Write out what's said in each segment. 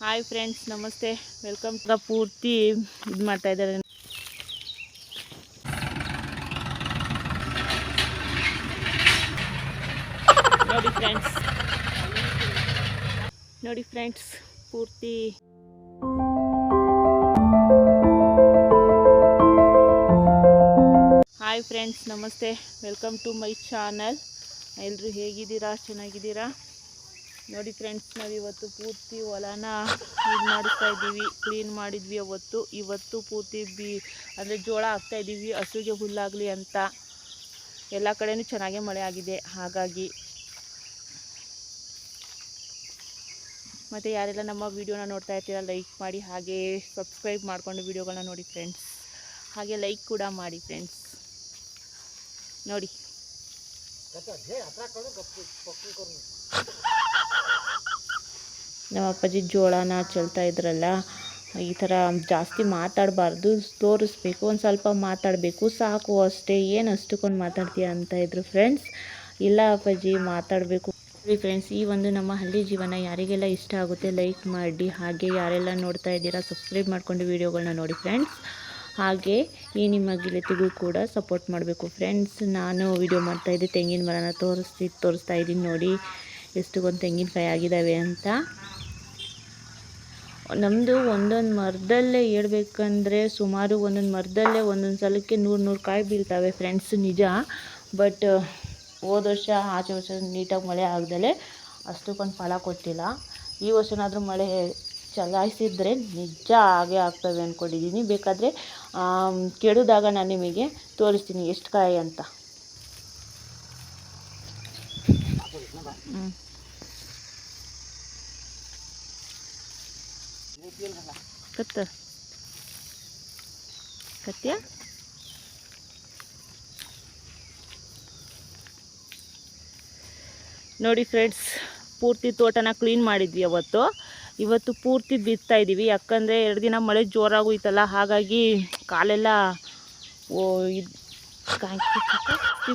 Hi friends ನಮಸ್ತೆ. Welcome ಪೂರ್ತಿ ಇದು ಮಾಡ್ತಾ ಇದ್ದಾರೆ. ನೋಡಿ ಫ್ರೆಂಡ್ಸ್ ನೋಡಿ ಫ್ರೆಂಡ್ಸ್ ಪೂರ್ತಿ. ಹಾಯ್ ಫ್ರೆಂಡ್ಸ್ ನಮಸ್ತೆ. ವೆಲ್ಕಮ್ ಟು ಮೈ ಚಾನಲ್ ಎಲ್ಲರೂ ಹೇಗಿದ್ದೀರಾ? ಚೆನ್ನಾಗಿದ್ದೀರಾ? ನೋಡಿ ಫ್ರೆಂಡ್ಸ್ ನಾವು ಇವತ್ತು ಪೂರ್ತಿ ಹೊಲನ ಇದು ಮಾಡಿಸ್ತಾ ಇದ್ದೀವಿ. ಕ್ಲೀನ್ ಮಾಡಿದ್ವಿ ಅವತ್ತು. ಇವತ್ತು ಪೂರ್ತಿ ಬಿ, ಅಂದರೆ ಜೋಳ ಹಾಕ್ತಾ ಇದ್ದೀವಿ. ಹಸುಗೆ ಹುಲ್ಲಾಗಲಿ ಅಂತ. ಎಲ್ಲ ಕಡೆನೂ ಚೆನ್ನಾಗೇ ಮಳೆ ಆಗಿದೆ. ಹಾಗಾಗಿ ಮತ್ತು ಯಾರೆಲ್ಲ ನಮ್ಮ ವೀಡಿಯೋನ ನೋಡ್ತಾ ಇರ್ತೀರ ಲೈಕ್ ಮಾಡಿ, ಹಾಗೆ ಸಬ್ಸ್ಕ್ರೈಬ್ ಮಾಡಿಕೊಂಡು ವೀಡಿಯೋಗಳನ್ನ ನೋಡಿ ಫ್ರೆಂಡ್ಸ್ ಹಾಗೆ ಲೈಕ್ ಕೂಡ ಮಾಡಿ ಫ್ರೆಂಡ್ಸ್ ನೋಡಿ. ನಮ್ಮ ಅಪ್ಪಾಜಿ ಜೋಳನ ಚೆಲ್ತಾ ಇದ್ರಲ್ಲ, ಈ ಥರ ಜಾಸ್ತಿ ಮಾತಾಡಬಾರ್ದು, ತೋರಿಸ್ಬೇಕು, ಒಂದು ಸ್ವಲ್ಪ ಮಾತಾಡಬೇಕು, ಸಾಕು ಅಷ್ಟೇ, ಏನು ಅಷ್ಟಕ್ಕೊಂದು ಮಾತಾಡ್ತೀಯ ಅಂತ ಇದ್ರು ಫ್ರೆಂಡ್ಸ್ ಇಲ್ಲ ಅಪ್ಪಾಜಿ, ಮಾತಾಡಬೇಕು. ಫ್ರೆಂಡ್ಸ್ ಈ ಒಂದು ನಮ್ಮ ಹಳ್ಳಿ ಜೀವನ ಯಾರಿಗೆಲ್ಲ ಇಷ್ಟ ಆಗುತ್ತೆ ಲೈಕ್ ಮಾಡಿ, ಹಾಗೆ ಯಾರೆಲ್ಲ ನೋಡ್ತಾ ಇದ್ದೀರಾ ಸಬ್ಸ್ಕ್ರೈಬ್ ಮಾಡ್ಕೊಂಡು ವೀಡಿಯೋಗಳನ್ನ ನೋಡಿ ಫ್ರೆಂಡ್ಸ್ ಹಾಗೆ ಈ ನಿಮ್ಮ ಗೆಳತಿಗೂ ಕೂಡ ಸಪೋರ್ಟ್ ಮಾಡಬೇಕು ಫ್ರೆಂಡ್ಸ್ ನಾನು ವೀಡಿಯೋ ಮಾಡ್ತಾಯಿದ್ದೆ ತೆಂಗಿನ ಮರನ ತೋರಿಸ್ತಿ, ತೋರಿಸ್ತಾ ಇದ್ದೀನಿ ನೋಡಿ. ಎಷ್ಟುಗೊಂದು ತೆಂಗಿನಕಾಯಿ ಆಗಿದ್ದಾವೆ ಅಂತ. ನಮ್ಮದು ಒಂದೊಂದು ಮರದಲ್ಲೇ ಹೇಳ್ಬೇಕಂದ್ರೆ ಸುಮಾರು ಒಂದೊಂದು ಮರದಲ್ಲೇ ಒಂದೊಂದು ಸಲಕ್ಕೆ ನೂರು ನೂರು ಕಾಯಿ ಬೀಳ್ತವೆ ಫ್ರೆಂಡ್ಸ್ ನಿಜ. ಬಟ್ ಹೋದ ವರ್ಷ, ಆಚೆ ವರ್ಷ ನೀಟಾಗಿ ಮಳೆ ಆಗ್ದಲೇ ಅಷ್ಟಕ್ಕೊಂದು ಫಲ ಕೊಟ್ಟಿಲ್ಲ. ಈ ವರ್ಷನಾದರೂ ಮಳೆ ಚಲಾಯಿಸಿದ್ರೆ ನಿಜ ಹಾಗೆ ಆಗ್ತವೆ ಅಂದ್ಕೊಂಡಿದ್ದೀನಿ ಬೇಕಾದರೆ ಕೆಡದಾಗ ನಾನು ನಿಮಗೆ ತೋರಿಸ್ತೀನಿ ಎಷ್ಟು ಕಾಯಿ ಅಂತ ಹ್ಞೂ ಕತ್ತ ಕತ್ಯ ನೋಡಿ ಫ್ರೆಂಡ್ಸ್ ಪೂರ್ತಿ ತೋಟನ ಕ್ಲೀನ್ ಮಾಡಿದ್ವಿ ಅವತ್ತು. ಇವತ್ತು ಪೂರ್ತಿ ಬಿತ್ತಾ ಇದ್ದೀವಿ ಯಾಕಂದರೆ ಎರಡು ದಿನ ಮಳೆ ಜೋರಾಗೋಯ್ತಲ್ಲ, ಹಾಗಾಗಿ ಕಾಲೆಲ್ಲ ಓ, ಇದು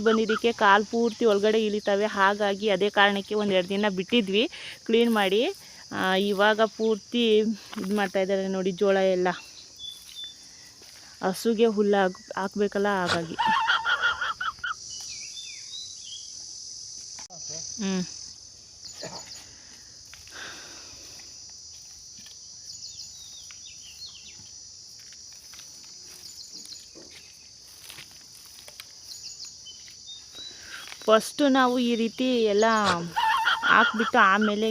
ಬಂದಿದ್ದಕ್ಕೆ ಕಾಲು ಪೂರ್ತಿ ಒಳಗಡೆ ಇಳಿತವೆ. ಹಾಗಾಗಿ ಅದೇ ಕಾರಣಕ್ಕೆ ಒಂದು ಎರಡು ದಿನ ಬಿಟ್ಟಿದ್ವಿ. ಕ್ಲೀನ್ ಮಾಡಿ ಇವಾಗ ಪೂರ್ತಿ ಇದು ಮಾಡ್ತಾಯಿದ್ದಾರೆ ನೋಡಿ ಜೋಳ ಎಲ್ಲ. ಹಸುಗೆ ಹುಲ್ಲು ಹಾಕ್, ಹಾಕ್ಬೇಕಲ್ಲ ಹಾಗಾಗಿ. ಹ್ಞೂ ಫಸ್ಟು ನಾವು ಈ ರೀತಿ ಎಲ್ಲ ಹಾಕ್ಬಿಟ್ಟು ಆಮೇಲೆ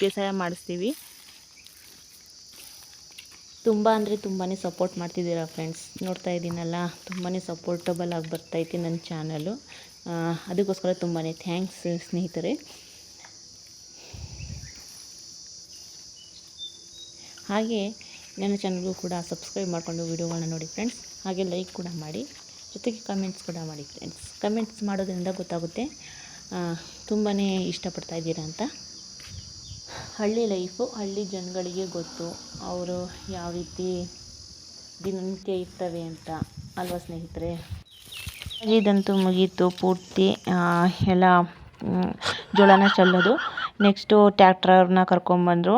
ಬೇಸಾಯ ಮಾಡಿಸ್ತೀವಿ. ತುಂಬ ಅಂದರೆ ತುಂಬಾ ಸಪೋರ್ಟ್ ಮಾಡ್ತಿದ್ದೀರಾ ಫ್ರೆಂಡ್ಸ್ ನೋಡ್ತಾ ಇದ್ದೀನಲ್ಲ ತುಂಬಾ ಸಪೋರ್ಟಬಲ್ ಆಗಿ ಬರ್ತೈತಿ ನನ್ನ ಚಾನಲು ಅದಕ್ಕೋಸ್ಕರ ತುಂಬಾ ಥ್ಯಾಂಕ್ಸ್ ಸ್ನೇಹಿತರೆ. ಹಾಗೆ, ನನ್ನ ಚಾನಲ್ಗೂ ಕೂಡ ಸಬ್ಸ್ಕ್ರೈಬ್ ಮಾಡಿಕೊಂಡು ವೀಡಿಯೋಗಳನ್ನ ನೋಡಿ ಫ್ರೆಂಡ್ಸ್ ಹಾಗೆ ಲೈಕ್ ಕೂಡ ಮಾಡಿ. ಜೊತೆಗೆ ಕಮೆಂಟ್ಸ್ ಕೂಡ ಮಾಡಿ ಫ್ರೆಂಡ್ಸ್ ಕಮೆಂಟ್ಸ್ ಮಾಡೋದ್ರಿಂದ ಗೊತ್ತಾಗುತ್ತೆ ತುಂಬಾ ಇಷ್ಟಪಡ್ತಾ ಇದ್ದೀರಾ ಅಂತ. ಹಳ್ಳಿ ಲೈಫು ಹಳ್ಳಿ ಜನಗಳಿಗೆ ಗೊತ್ತು ಅವರು ಯಾವ ರೀತಿ ದಿನನಿತ್ಯ ಇರ್ತವೆ ಅಂತ. ಅಲ್ವಾ ಸ್ನೇಹಿತರೆ? ಇದಂತೂ ಮುಗೀತು, ಪೂರ್ತಿ ಎಲ್ಲ ಜೋಳನ ಚೆಲ್ಲೋದು. ನೆಕ್ಸ್ಟು ಟ್ಯಾಕ್ಟ್ರವ್ರನ್ನ ಕರ್ಕೊಂಬಂದರು.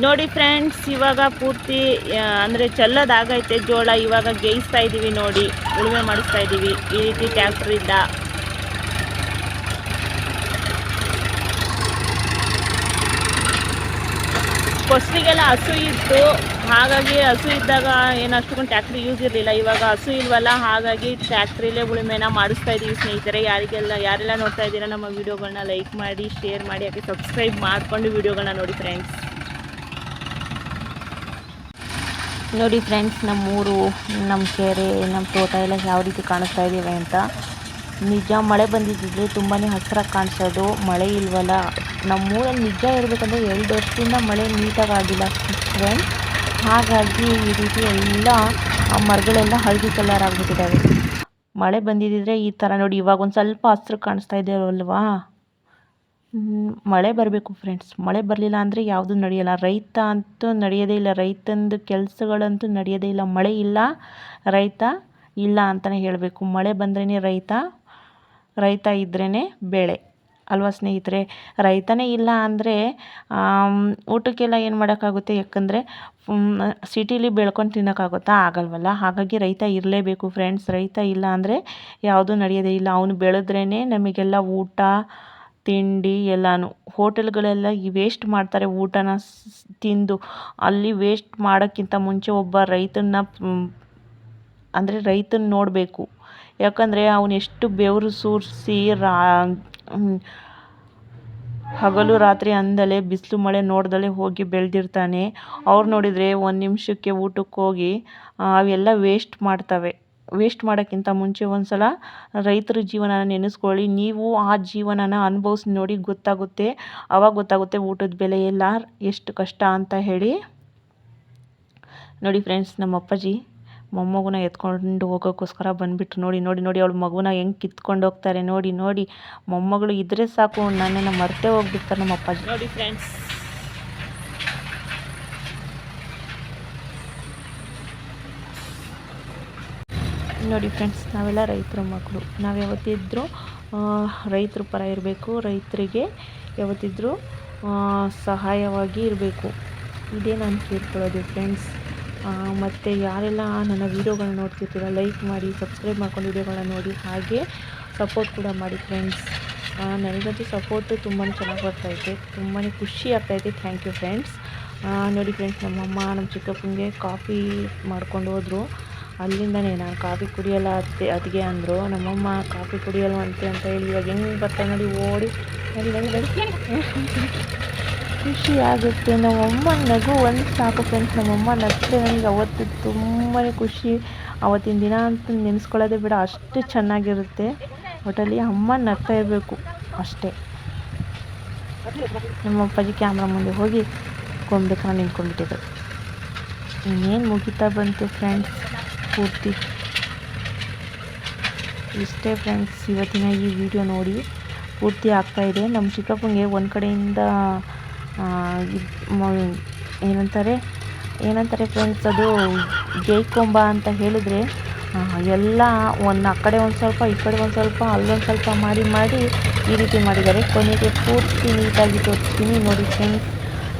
ನೋಡಿ ಫ್ರೆಂಡ್ಸ್ ಇವಾಗ ಪೂರ್ತಿ ಅಂದರೆ ಚೆಲ್ಲೋದಾಗೈತೆ ಜೋಳ. ಇವಾಗ ಗೇಯಿಸ್ತಾ ಇದ್ದೀವಿ ನೋಡಿ, ಉಳುಮೆ ಮಾಡಿಸ್ತಾ ಇದ್ದೀವಿ ಈ ರೀತಿ ಟ್ಯಾಕ್ಟ್ರಿಂದ ಫಸ್ಟಿಗೆಲ್ಲ ಹಸು ಇತ್ತು, ಹಾಗಾಗಿ ಹಸು ಇದ್ದಾಗ ಏನು ಅಷ್ಟೊಂದು ಟ್ಯಾಕ್ಟ್ರಿ ಯೂಸ್ ಇರಲಿಲ್ಲ. ಇವಾಗ ಹಸು ಇಲ್ವಲ್ಲ, ಹಾಗಾಗಿ ಟ್ಯಾಕ್ಟ್ರಿಲೇ ಉಳುಮೆನ ಮಾಡಿಸ್ತಾ ಇದ್ದೀವಿ ಸ್ನೇಹಿತರೆ. ಯಾರಿಗೆಲ್ಲ, ಯಾರೆಲ್ಲ ನೋಡ್ತಾ ಇದ್ದೀರಾ ನಮ್ಮ ವೀಡಿಯೋಗಳನ್ನ ಲೈಕ್ ಮಾಡಿ ಶೇರ್ ಮಾಡಿ ಹಾಗೆ ಸಬ್ಸ್ಕ್ರೈಬ್ ಮಾಡಿಕೊಂಡು ವೀಡಿಯೋಗಳನ್ನ ನೋಡಿ ಫ್ರೆಂಡ್ಸ್ ನೋಡಿ ಫ್ರೆಂಡ್ಸ್ ನಮ್ಮೂರು ನಮ್ಮ ಕೆರೆ ನಮ್ಮ ತೋಟ ಎಲ್ಲ ಯಾವ ರೀತಿ ಕಾಣಿಸ್ತಾ ಇದ್ದೀವಿ ಅಂತ. ನಿಜ ಮಳೆ ಬಂದಿದ್ದಿದ್ರೆ ತುಂಬಾ ಹಸಿರಾಗಿ ಕಾಣಿಸೋದು. ಮಳೆ ಇಲ್ವಲ್ಲ. ನಮ್ಮೂರಲ್ಲಿ ನಿಜ ಇರಬೇಕಂದ್ರೆ ಎರಡು ವರ್ಷದಿಂದ ಮಳೆ ನೀಟಾಗಿ ಆಗಿಲ್ಲ ಫ್ರೆಂಡ್ಸ್ ಹಾಗಾಗಿ ಈ ರೀತಿ ಎಲ್ಲ ಮರಗಳೆಲ್ಲ ಹಳದಿ ಕಲರ್ ಆಗಿಬಿಟ್ಟಿದ್ದಾವೆ ಮಳೆ ಬಂದಿದ್ದಿದ್ರೆ ಈ ಥರ ನೋಡಿ, ಇವಾಗ ಒಂದು ಸ್ವಲ್ಪ ಹಸಿರು ಕಾಣಿಸ್ತಾ ಇದೆ ಅಲ್ವಾ? ಮಳೆ ಬರಬೇಕು ಫ್ರೆಂಡ್ಸ್ ಮಳೆ ಬರಲಿಲ್ಲ ಅಂದರೆ ಯಾವುದೂ ನಡೆಯಲ್ಲ. ರೈತ ಅಂತೂ ನಡೆಯೋದೇ ಇಲ್ಲ. ರೈತಂದು ಕೆಲಸಗಳಂತೂ ನಡೆಯೋದೇ ಇಲ್ಲ. ಮಳೆ ಇಲ್ಲ, ರೈತ ಇಲ್ಲ ಅಂತಲೇ ಹೇಳಬೇಕು. ಮಳೆ ಬಂದ್ರೇ ರೈತ ರೈತ ಇದ್ರೇ ಬೆಳೆ. ಅಲ್ವಾ ಸ್ನೇಹಿತರೆ? ರೈತನೇ ಇಲ್ಲ ಅಂದರೆ ಊಟಕ್ಕೆಲ್ಲ ಏನು ಮಾಡೋಕ್ಕಾಗುತ್ತೆ? ಯಾಕಂದರೆ ಸಿಟೀಲಿ ಬೆಳ್ಕೊಂಡು ತಿನ್ನೋಕ್ಕಾಗುತ್ತಾ? ಆಗಲ್ವಲ್ಲ. ಹಾಗಾಗಿ ರೈತ ಇರಲೇಬೇಕು ಫ್ರೆಂಡ್ಸ್ ರೈತ ಇಲ್ಲ ಅಂದರೆ ಯಾವುದೂ ನಡೆಯೋದೇ ಇಲ್ಲ. ಅವನು ಬೆಳೆದ್ರೇ ನಮಗೆಲ್ಲ ಊಟ ತಿಂಡಿ ಎಲ್ಲಾನು, ಹೋಟೆಲ್ಗಳೆಲ್ಲ ಈ ವೇಸ್ಟ್ ಮಾಡ್ತಾರೆ ಊಟನ ತಿಂದು. ಅಲ್ಲಿ ವೇಸ್ಟ್ ಮಾಡೋಕ್ಕಿಂತ ಮುಂಚೆ ಒಬ್ಬ ರೈತನ ಅಂದರೆ ರೈತನ ನೋಡಬೇಕು. ಯಾಕಂದರೆ ಅವನು ಎಷ್ಟು ಬೆವರು ಸುರಿಸಿ ರಾ ಹಗಲು ರಾತ್ರಿ ಅಂದಲೇ ಬಿಸಿಲು ಮಳೆ ನೋಡ್ದಲೇ ಹೋಗಿ ಬೆಳೆದಿರ್ತಾನೆ. ಅವ್ರು ನೋಡಿದರೆ ಒಂದು ನಿಮಿಷಕ್ಕೆ ಊಟಕ್ಕೆ ಹೋಗಿ ಅವೆಲ್ಲ ವೇಸ್ಟ್ ಮಾಡ್ತವೆ. ವೇಸ್ಟ್ ಮಾಡೋಕ್ಕಿಂತ ಮುಂಚೆ ಒಂದು ಸಲ ರೈತರ ಜೀವನನ ನೆನೆಸ್ಕೊಳ್ಳಿ. ನೀವು ಆ ಜೀವನನ ಅನುಭವಿಸಿ ನೋಡಿ ಗೊತ್ತಾಗುತ್ತೆ. ಅವಾಗ ಗೊತ್ತಾಗುತ್ತೆ ಊಟದ ಬೆಲೆ ಎಲ್ಲ ಎಷ್ಟು ಕಷ್ಟ ಅಂತ ಹೇಳಿ. ನೋಡಿ ಫ್ರೆಂಡ್ಸ್ ನಮ್ಮ ಅಪ್ಪಾಜಿ ಮೊಮ್ಮಗುನ ಎತ್ಕೊಂಡು ಹೋಗೋಕ್ಕೋಸ್ಕರ ಬಂದುಬಿಟ್ರು. ನೋಡಿ ನೋಡಿ ನೋಡಿ ಅವಳು ಮಗುನ ಹೆಂಗೆ ಕಿತ್ಕೊಂಡು ಹೋಗ್ತಾರೆ. ನೋಡಿ ನೋಡಿ ಮೊಮ್ಮಗಳು ಇದ್ದರೆ ಸಾಕು, ನನ್ನನ್ನು ಮರ್ತೇ ಹೋಗ್ಬಿಡ್ತಾರೆ ನಮ್ಮ ಅಪ್ಪಾಜಿ. ನೋಡಿ ಫ್ರೆಂಡ್ಸ್ ನೋಡಿ ಫ್ರೆಂಡ್ಸ್ ನಾವೆಲ್ಲ ರೈತರ ಮಕ್ಕಳು. ನಾವು ಯಾವತ್ತಿದ್ರೂ ರೈತರ ಪರ ಇರಬೇಕು, ರೈತರಿಗೆ ಯಾವತ್ತಿದ್ರೂ ಸಹಾಯವಾಗಿ ಇರಬೇಕು. ಇದೇ ನಾನು ಕೇಳ್ಕೊಳ್ಳೋದು ಫ್ರೆಂಡ್ಸ್ ಮತ್ತು ಯಾರೆಲ್ಲ ನನ್ನ ವೀಡಿಯೋಗಳನ್ನ ನೋಡ್ತಿರ್ತೀರ ಲೈಕ್ ಮಾಡಿ ಸಬ್ಸ್ಕ್ರೈಬ್ ಮಾಡ್ಕೊಂಡು ವೀಡಿಯೋಗಳನ್ನ ನೋಡಿ, ಹಾಗೆ ಸಪೋರ್ಟ್ ಕೂಡ ಮಾಡಿ ಫ್ರೆಂಡ್ಸ್ ನನಗಂತೂ ಸಪೋರ್ಟು ತುಂಬಾ ಚೆನ್ನಾಗಿ ಬರ್ತೈತೆ ತುಂಬಾ ಖುಷಿ ಆಗ್ತೈತೆ ಥ್ಯಾಂಕ್ ಯು ಫ್ರೆಂಡ್ಸ್ ನೋಡಿ ಫ್ರೆಂಡ್ಸ್ ನಮ್ಮಮ್ಮ, ನಮ್ಮ ಚಿಕ್ಕಪ್ಪನಿಗೆ ಕಾಫಿ ಮಾಡ್ಕೊಂಡು ಹೋದ್ರು. ಅಲ್ಲಿಂದನೇ ನಾನು ಕಾಫಿ ಕುಡಿಯಲ್ಲ ಅತ್ತೆ ಅತ್ತಿಗೆ ಅಂದರು. ನಮ್ಮಮ್ಮ ಕಾಫಿ ಕುಡಿಯಲ್ವಂತೆ ಅಂತ ಹೇಳಿ ಇವಾಗ ಹೆಂಗೆ ಬರ್ತಾ ನೋಡಿ ಓಡಿ ಖುಷಿ ಆಗುತ್ತೆ. ನಮ್ಮಮ್ಮ ನಗು ಒಂದು ಸಾಕು ಫ್ರೆಂಡ್ಸ್ ನಮ್ಮಮ್ಮ ನಗ್ತೇ ನನಗೆ ಅವತ್ತು ತುಂಬಾ ಖುಷಿ. ಅವತ್ತಿನ ದಿನ ಅಂತ ನೆನೆಸ್ಕೊಳ್ಳೋದೇ ಬೇಡ, ಅಷ್ಟು ಚೆನ್ನಾಗಿರುತ್ತೆ. ಒಟ್ಟಲ್ಲಿ ಅಮ್ಮ ನಗ್ತಾ ಇರಬೇಕು ಅಷ್ಟೇ. ನಮ್ಮ ಅಪ್ಪಾಜಿ ಕ್ಯಾಮ್ರಾ ಮುಂದೆ ಹೋಗಿ ಕೊಂಬೇಕನ್ನ ನಿಂತ್ಕೊಂಡ್ಬಿಟ್ಟಿದ್ರು ಇನ್ನೇನು ಮುಗಿತಾ ಬಂತು ಫ್ರೆಂಡ್ಸ್ ಪೂರ್ತಿ. ಇಷ್ಟೇ ಫ್ರೆಂಡ್ಸ್ ಇವತ್ತಿನ ಈ ವಿಡಿಯೋ ನೋಡಿ. ಪೂರ್ತಿ ಆಗ್ತಾಯಿದೆ ನಮ್ಮ ಚಿಕ್ಕಪ್ಪನಿಗೆ ಒಂದು ಕಡೆಯಿಂದ ಏನಂತಾರೆ ಏನಂತಾರೆ ಫ್ರೆಂಡ್ಸ್ ಅದು ಜೈಕೊಂಬ ಅಂತ ಹೇಳಿದ್ರೆ ಎಲ್ಲ ಒಂದು ಆ ಕಡೆ ಒಂದು ಸ್ವಲ್ಪ, ಈ ಕಡೆ ಒಂದು ಸ್ವಲ್ಪ, ಅಲ್ಲೊಂದು ಸ್ವಲ್ಪ ಮಾಡಿ ಮಾಡಿ ಈ ರೀತಿ ಮಾಡಿದ್ದಾರೆ. ಕೊನೆಗೆ ಪೂರ್ತಿ ನೀಟಾಗಿ ತೋರಿಸ್ತೀನಿ ನೋಡಿ ಫ್ರೆಂಡ್ಸ್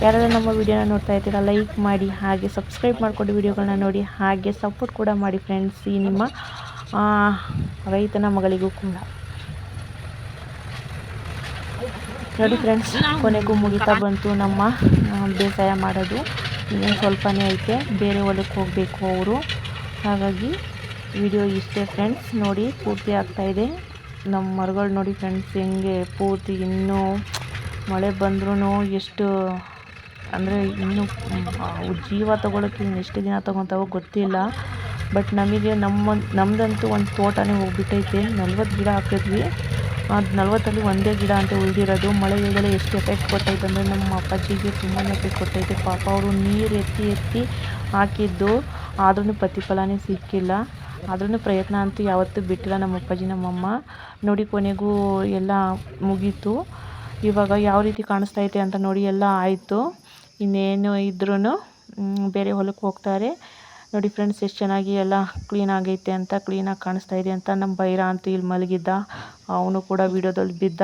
ಯಾರಾದರೂ ನಮ್ಮ ವಿಡಿಯೋನ ನೋಡ್ತಾ ಇದ್ದೀರಾ ಲೈಕ್ ಮಾಡಿ, ಹಾಗೆ ಸಬ್ಸ್ಕ್ರೈಬ್ ಮಾಡಿಕೊಂಡು ವಿಡಿಯೋಗಳನ್ನ ನೋಡಿ, ಹಾಗೆ ಸಪೋರ್ಟ್ ಕೂಡ ಮಾಡಿ ಫ್ರೆಂಡ್ಸ್ ಈ ನಿಮ್ಮ ರೈತನ ಮಗಳಿಗೂ ಕೂಡ. ನೋಡಿ ಫ್ರೆಂಡ್ಸ್ ಕೊನೆಗೂ ಮುಗಿತಾ ಬಂತು ನಮ್ಮ ಬೇಸಾಯ ಮಾಡೋದು. ಇನ್ನೇನು ಸ್ವಲ್ಪನೇ ಐತೆ, ಬೇರೆ ಹೊಲಕ್ಕೆ ಹೋಗಬೇಕು ಅವರು. ಹಾಗಾಗಿ ವಿಡಿಯೋ ಇಷ್ಟೇ ಫ್ರೆಂಡ್ಸ್ ನೋಡಿ ಪೂರ್ತಿ ಆಗ್ತಾಯಿದೆ ನಮ್ಮ ಮರಗಳು ನೋಡಿ ಫ್ರೆಂಡ್ಸ್ ಹೆಂಗೆ ಪೂರ್ತಿ ಇನ್ನೂ ಮಳೆ ಬಂದ್ರೂ ಎಷ್ಟು ಅಂದರೆ ಇನ್ನೂ ಜೀವ ತೊಗೊಳಕ್ಕೆ ಇನ್ನು ಎಷ್ಟು ದಿನ ತೊಗೊತಾವೋ ಗೊತ್ತಿಲ್ಲ. ಬಟ್ ನಮಗೆ ನಮ್ಮ ನಮ್ಮದಂತೂ ಒಂದು ತೋಟನೇ ಹೋಗ್ಬಿಟ್ಟೈತೆ. ನಲ್ವತ್ತು ಗಿಡ ಹಾಕಿದ್ವಿ. ಅದು ನಲ್ವತ್ತಲ್ಲಿ ಒಂದೇ ಗಿಡ ಅಂತ ಉಳಿದಿರೋದು. ಮಳೆ ಇಲ್ದಲೆ ಎಷ್ಟು ಎಫೆಕ್ಟ್ ಕೊಟ್ಟೈತೆ ಅಂದರೆ ನಮ್ಮ ಅಪ್ಪಾಜಿಗೆ ತುಂಬಾ ಎಫೆಕ್ಟ್ ಕೊಟ್ಟೈತೆ. ಪಾಪ ಅವರು ನೀರು ಎತ್ತಿ ಎತ್ತಿ ಹಾಕಿದ್ದು. ಆದ್ರೂ ಪ್ರತಿಫಲನೇ ಸಿಕ್ಕಿಲ್ಲ. ಆದ್ರೂ ಪ್ರಯತ್ನ ಅಂತೂ ಯಾವತ್ತೂ ಬಿಟ್ಟಿಲ್ಲ ನಮ್ಮ ಅಪ್ಪಾಜಿ ನಮ್ಮಮ್ಮ ನೋಡಿ ಕೊನೆಗೂ ಎಲ್ಲ ಮುಗೀತು. ಇವಾಗ ಯಾವ ರೀತಿ ಕಾಣಿಸ್ತಾ ಐತೆ ಅಂತ ನೋಡಿ ಎಲ್ಲ ಆಯಿತು. ಇನ್ನೇನು ಇದ್ರೂ ಬೇರೆ ಹೊಲಕ್ಕೆ ಹೋಗ್ತಾರೆ. ನೋಡಿ ಫ್ರೆಂಡ್ಸ್ ಎಷ್ಟು ಚೆನ್ನಾಗಿ ಎಲ್ಲ ಕ್ಲೀನ್ ಆಗೈತೆ ಅಂತ ಕ್ಲೀನಾಗಿ ಕಾಣಿಸ್ತಾ ಇದೆ ಅಂತ ನಮ್ಮ ಬೈರ ಅಂತೂ ಇಲ್ಲಿ ಮಲಗಿದ್ದ. ಅವನು ಕೂಡ ವಿಡಿಯೋದಲ್ಲಿ ಬಿದ್ದ.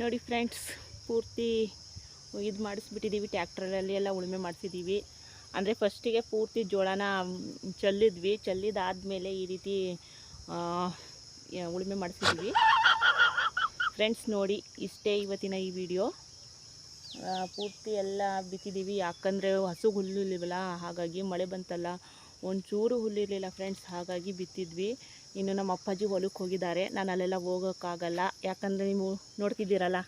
ನೋಡಿ ಫ್ರೆಂಡ್ಸ್ ಪೂರ್ತಿ ಇದು ಮಾಡಿಸ್ಬಿಟ್ಟಿದ್ದೀವಿ ಟ್ಯಾಕ್ಟ್ರಲ್ಲಿ ಎಲ್ಲ ಉಳುಮೆ ಮಾಡಿಸಿದ್ದೀವಿ ಅಂದರೆ ಫಸ್ಟಿಗೆ ಪೂರ್ತಿ ಜೋಳನ ಚೆಲ್ಲಿದ್ವಿ. ಚೆಲ್ಲಿದಾದಮೇಲೆ ಈ ರೀತಿ ಉಳುಮೆ ಮಾಡಿಸಿದ್ದೀವಿ ಫ್ರೆಂಡ್ಸ್ ನೋಡಿ ಇಷ್ಟೇ ಇವತ್ತಿನ ಈ ವಿಡಿಯೋ ಪೂರ್ತಿ ಎಲ್ಲ ಬಿತ್ತಿದ್ದೀವಿ ಯಾಕಂದರೆ ಹಸು ಹುಲ್ಲಿಲ್ವಲ್ಲ ಹಾಗಾಗಿ ಮಳೆ ಬಂತಲ್ಲ. ಒಂಚೂರು ಹುಲ್ಲಿರಲಿಲ್ಲ ಫ್ರೆಂಡ್ಸ್ ಹಾಗಾಗಿ ಬಿತ್ತಿದ್ವಿ. ಇನ್ನು ನಮ್ಮ ಅಪ್ಪಾಜಿ ಹೊಲಕ್ಕೆ ಹೋಗಿದ್ದಾರೆ. ನಾನು ಅಲ್ಲೆಲ್ಲ ಹೋಗೋಕ್ಕಾಗಲ್ಲ. ಯಾಕಂದರೆ ನೀವು ನೋಡ್ತಿದ್ದೀರಲ್ಲ,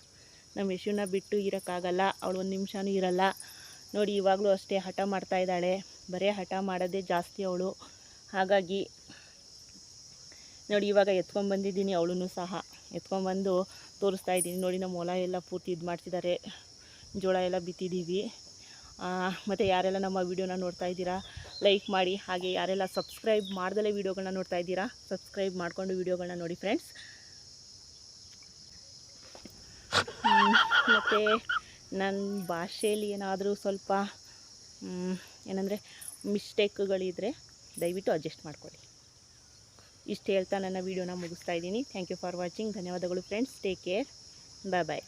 ನಮ್ಮ ಯಶುನ ಬಿಟ್ಟು ಇರೋಕ್ಕಾಗಲ್ಲ. ಅವಳು ಒಂದು ನಿಮಿಷನೂ ಇರಲ್ಲ. ನೋಡಿ, ಇವಾಗಲೂ ಅಷ್ಟೇ ಹಠ ಮಾಡ್ತಾ ಇದ್ದಾಳೆ. ಬರೀ ಹಠ ಮಾಡೋದೇ ಜಾಸ್ತಿ ಅವಳು. ಹಾಗಾಗಿ ನೋಡಿ, ಇವಾಗ ಎತ್ಕೊಂಡ್ಬಂದಿದ್ದೀನಿ ಅವಳೂ ಸಹ. ಎತ್ಕೊಂಡ್ಬಂದು ತೋರಿಸ್ತಾ ಇದ್ದೀನಿ. ನೋಡಿ, ನಮ್ಮ ಹೊಲ ಎಲ್ಲ ಪೂರ್ತಿ ಇದು ಮಾಡಿಸಿದ್ದಾರೆ ಜೋಳ ಎಲ್ಲ ಬಿತ್ತಿದ್ದೀವಿ. ಮತ್ತು ಯಾರೆಲ್ಲ ನಮ್ಮ ವೀಡಿಯೋನ ನೋಡ್ತಾ ಇದ್ದೀರಾ, ಲೈಕ್ ಮಾಡಿ, ಹಾಗೆ ಯಾರೆಲ್ಲ ಸಬ್ಸ್ಕ್ರೈಬ್ ಮಾಡ್ದಲೇ ವೀಡಿಯೋಗಳನ್ನ ನೋಡ್ತಾ ಇದ್ದೀರಾ, ಸಬ್ಸ್ಕ್ರೈಬ್ ಮಾಡಿಕೊಂಡು ವೀಡಿಯೋಗಳನ್ನ ನೋಡಿ ಫ್ರೆಂಡ್ಸ್. ಮತ್ತು ನನ್ನ ಭಾಷೆಯಲ್ಲಿ ಏನಾದರೂ ಸ್ವಲ್ಪ ಏನಂದರೆ ಮಿಸ್ಟೇಕ್ಗಳಿದ್ರೆ ದಯವಿಟ್ಟು ಅಡ್ಜಸ್ಟ್ ಮಾಡ್ಕೊಳ್ಳಿ. ಇಷ್ಟು ಹೇಳ್ತಾ ನನ್ನ ವೀಡಿಯೋನ ಮುಗಿಸ್ತಾ ಇದ್ದೀನಿ. ಥ್ಯಾಂಕ್ ಯು ಫಾರ್ ವಾಚಿಂಗ್ ಧನ್ಯವಾದಗಳು friends. Take care bye bye